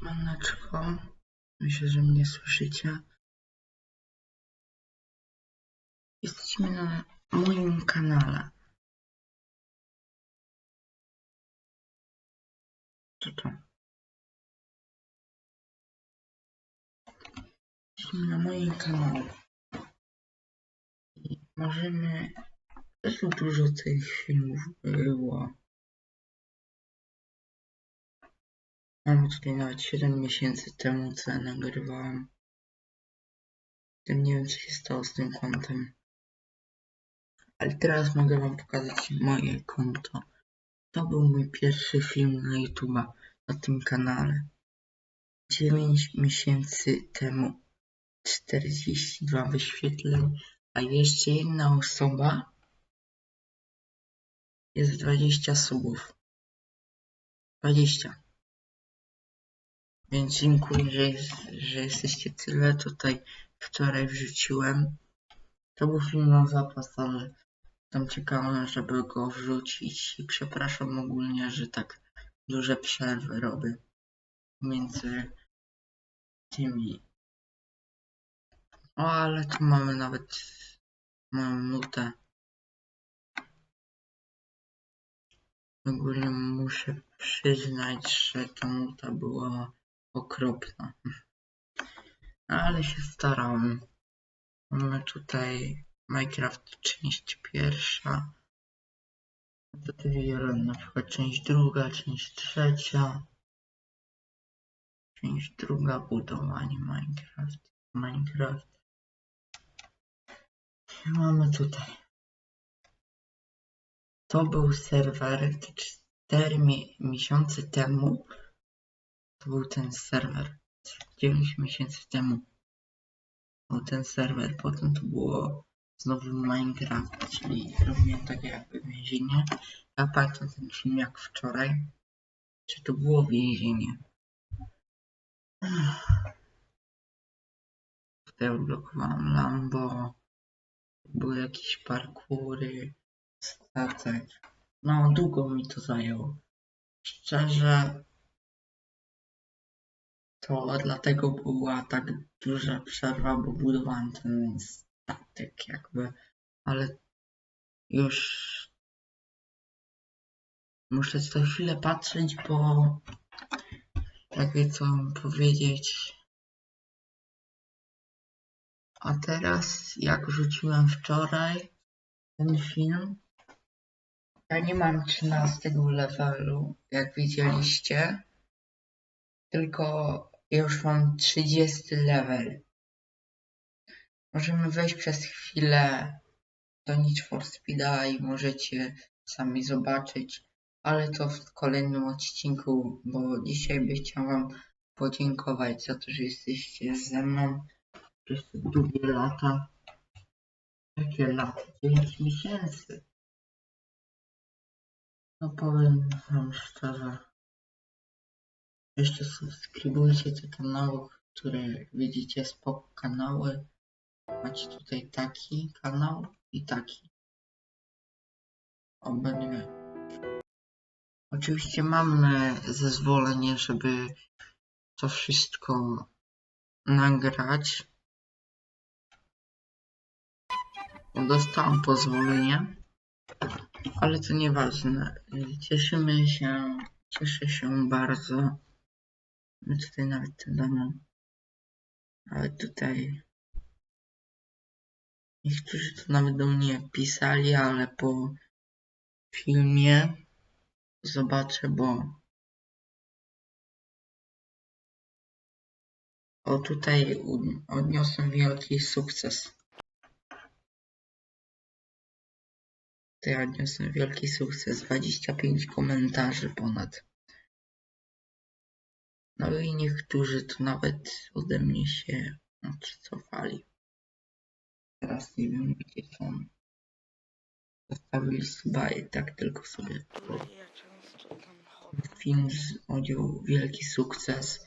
Siemaneczko. Myślę, że mnie słyszycie. Jesteśmy na moim kanale. Co to? Jesteśmy na moim kanale. I możemy... Dużo tych filmów było. Mam tutaj nawet 7 miesięcy temu, co ja nagrywałem. Tym nie wiem, co się stało z tym kontem. Ale teraz mogę wam pokazać moje konto. To był mój pierwszy film na YouTube na tym kanale. 9 miesięcy temu 42 wyświetleń, a jeszcze jedna osoba jest 20 subów. 20. Więc dziękuję, że, jest, że jesteście tyle. Tutaj wczoraj wrzuciłem. To był film na zapas, ale tam czekałem, żeby go wrzucić. I przepraszam ogólnie, że tak duże przerwy robię między tymi. O, ale tu mamy nawet moją nutę. Ogólnie muszę przyznać, że ta nuta była okropna. Ale się starałem. Mamy tutaj Minecraft część pierwsza. Tutaj na przykład część druga, część trzecia. Część druga budowanie Minecraft. Minecraft. I mamy tutaj. To był serwer te 4 mi miesiące temu. To był ten serwer. 9 miesięcy temu. Był ten serwer. Potem to było znowu Minecraft, czyli robiłem takie jakby więzienie. Ja pamiętam ten film jak wczoraj. Czy to było więzienie? Tutaj odblokowałem Lambo. Były jakieś parkury, statek. No, długo mi to zajęło. Szczerze, to dlatego była tak duża przerwa, bo budowałem ten statek jakby, ale już muszę co chwilę patrzeć, bo jakby co powiedzieć. A teraz, jak rzuciłem wczoraj ten film, ja nie mam 13 levelu, jak widzieliście, tylko już mam 30 level. Możemy wejść przez chwilę do Need for Speeda i możecie sami zobaczyć, ale to w kolejnym odcinku, bo dzisiaj by chciał wam podziękować za to, że jesteście ze mną przez te długie lata. Jakie lata? 9 miesięcy. No powiem wam szczerze. Jeszcze subskrybujcie te kanały, które widzicie spoko kanały. Macie tutaj taki kanał i taki. Obydwie. Oczywiście mamy zezwolenie, żeby to wszystko nagrać. Dostałam pozwolenie, ale to nieważne. Cieszymy się, cieszę się bardzo. My tutaj nawet damy. Ale tutaj niektórzy to nawet do mnie pisali, ale po filmie zobaczę, bo o tutaj odniosłem wielki sukces. Tutaj odniosłem wielki sukces. 25 komentarzy ponad. No i niektórzy to nawet ode mnie się odcofali. Teraz nie wiem gdzie są. Zostawili suba i tak tylko sobie. Film odjął wielki sukces.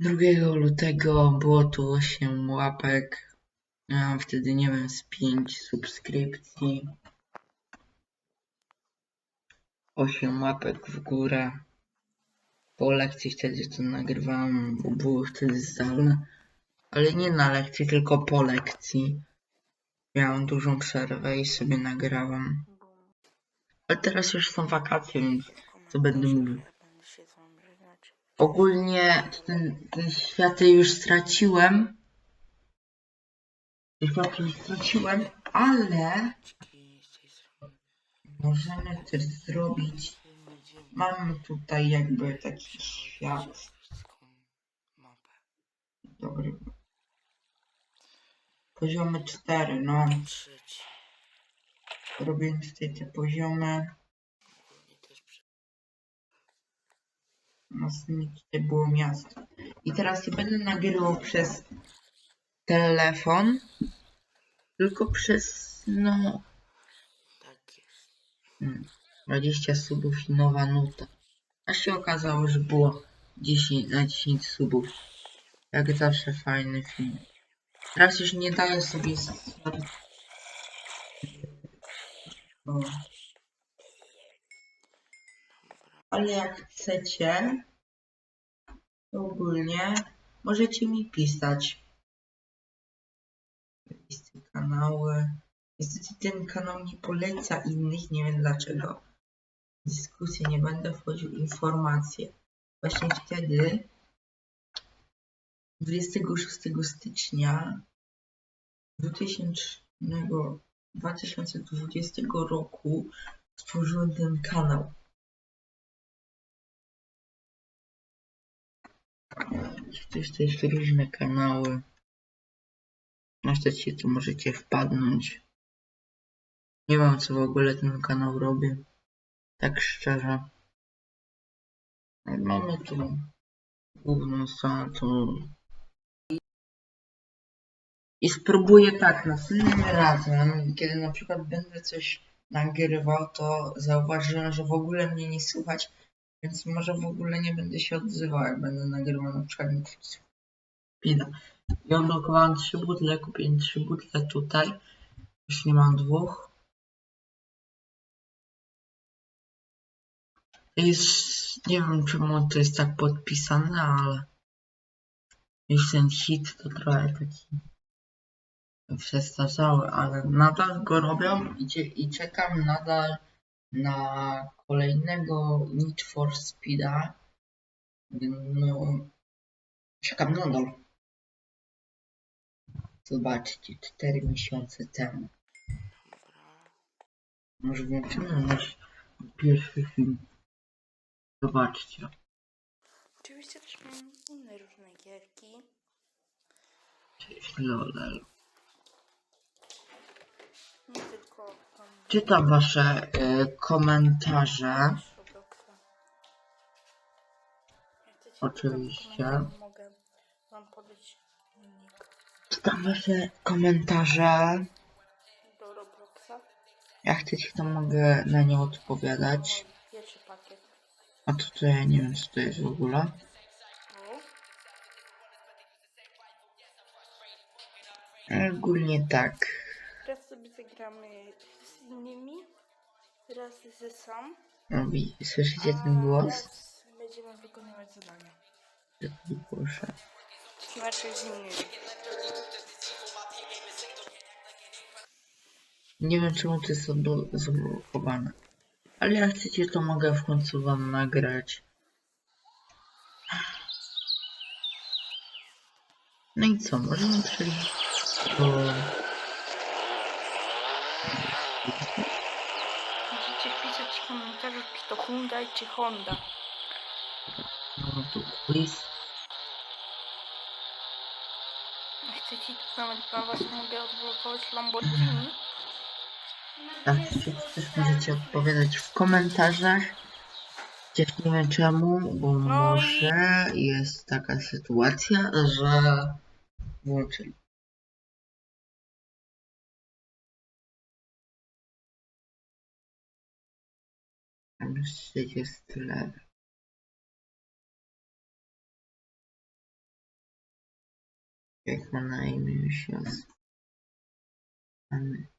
2 lutego było tu 8 łapek. Miałem wtedy nie wiem z 5 subskrypcji. 8 łapek w górę. Po lekcji wtedy to nagrywałem, bo były wtedy zdalne. Ale nie na lekcji, tylko po lekcji. Miałem dużą przerwę i sobie nagrałem. Bum. Ale teraz już są wakacje, więc co będę mówił. Ogólnie ten, ten świat już straciłem. Ten świat już straciłem, ale możemy też zrobić. Mamy tutaj jakby taki świat. Dobry. Poziomy 4, no. Robię tutaj te poziomy. Następnie tutaj było miasto. I teraz nie będę nagrywał przez telefon, tylko przez, no, Tak jest. mm, 20 subów i nowa nuta. A się okazało, że było 10 na 10 subów. Jak zawsze fajny film. Teraz już nie daję sobie. Ale jak chcecie, to ogólnie możecie mi pisać. Listy kanały. Niestety ten kanał nie poleca innych, nie wiem dlaczego. W dyskusję nie będę wchodził informacje. Właśnie wtedy 26 stycznia 2000, 2020 roku stworzyłem ten kanał. Też to jest różne kanały. Na szczęście tu możecie wpadnąć. Nie wiem co w ogóle ten kanał robi. Tak szczerze. Mamy tu główną stronę tu. I spróbuję tak następnym razem, kiedy na przykład będę coś nagrywał, to zauważyłem, że w ogóle mnie nie słychać, więc może w ogóle nie będę się odzywał, jak będę nagrywał na przykład Speeda. Ja odblokowałem trzy butle, kupiłem trzy butle tutaj. Już nie mam dwóch. Jest, nie wiem czemu to jest tak podpisane, ale już ten hit to trochę taki przestarzały, ale nadal go robią i, i czekam nadal na kolejnego Need for Speeda. No, czekam nadal. Zobaczcie, 4 miesiące temu. Może włączymy nasz pierwszy film. Zobaczcie. Oczywiście też mam inne różne gierki. Cześć Lolel. Nie tylko tam Czytam wasze e, komentarze. Robloxa. Jak chcecie Oczywiście. Mogę wam podać link Czytam wasze komentarze. do Robloxa. Jak chcecie, to mogę na nie odpowiadać. A to, to ja nie wiem, co to jest w ogóle. Ogólnie tak. Teraz sobie zagramy z innymi. Raz ze sam. Robi, słyszycie ten głos? Raz będziemy wykonywać zadania. Proszę. Znaczy z innymi. Nie wiem, czemu to jest zablokowane. Ale jak chcecie, to mogę w końcu wam nagrać. No i co, możemy przejść do... Możecie wpisać w komentarzach, czy to Hyundai, czy Honda. No, tu quiz. Chcecie to nawet dla was mogę odblokować Lamborghini. To też możecie odpowiadać w komentarzach. Chociaż nie wiem czemu, bo No i- może jest taka sytuacja, że włączyli. Tam jeszcze jest lewy. Jak ma na imię jest. Mamy